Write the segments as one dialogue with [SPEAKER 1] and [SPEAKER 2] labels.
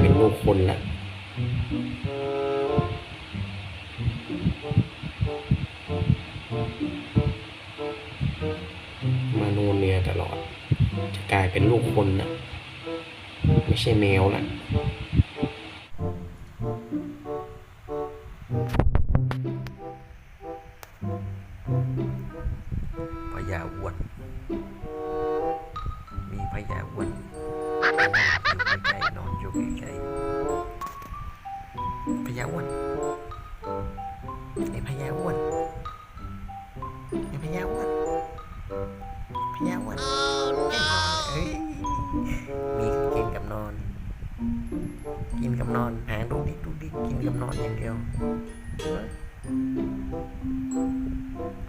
[SPEAKER 1] เป็นละมาโนเนียตลอด จะกลายเป็นลูกคนนะไม่ใช่แมวละ
[SPEAKER 2] พญาอ้วน ไอ้พญาอ้วนไอ้พญาอ้วนพญาอ้วนไอนอนเอ้ยมีกินกับนอน กินกับนอนหางดูดิดูดิกินกับนอนอย่างเดียว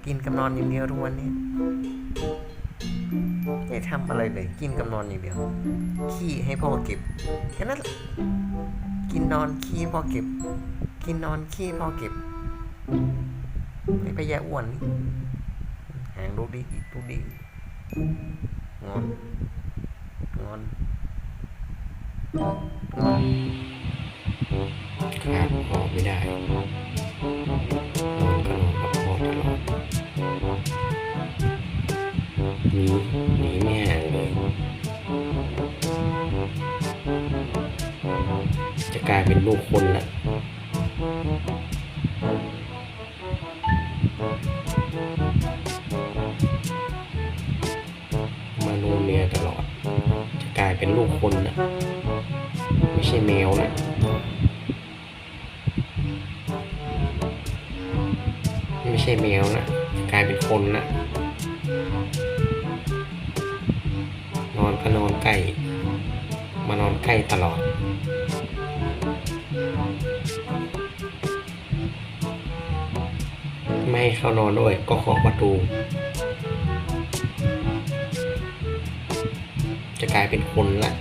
[SPEAKER 2] กินกับนอนอย่างเดียวทุกวันนี้ไม่ทำอะไรเลยกินกับนอนอย่างเดียว ขี้ให้พ่อเก็บแค่นั้นกินนอนขี้พ่อเก็บ กินนอนขี้พ่อเก็บ ไอ้พยาอ้วนหางดูดิดูดิงอนงอนงอน
[SPEAKER 1] ขาดพ่อไม่ได้นอนก็นอนกับพ่อตลอดหนีหนีไม่ห่างเลยจะกลายเป็นลูกคนละ เป็นลูกคนละไม่ใช่แมวละไม่ใช่แมวนะกลายเป็นคนนะนอนก็นอนใกล้มานอนใกล้ตลอดไม่ให้เข้านอนด้วยก็เคาะประตู กลายเป็นคนละ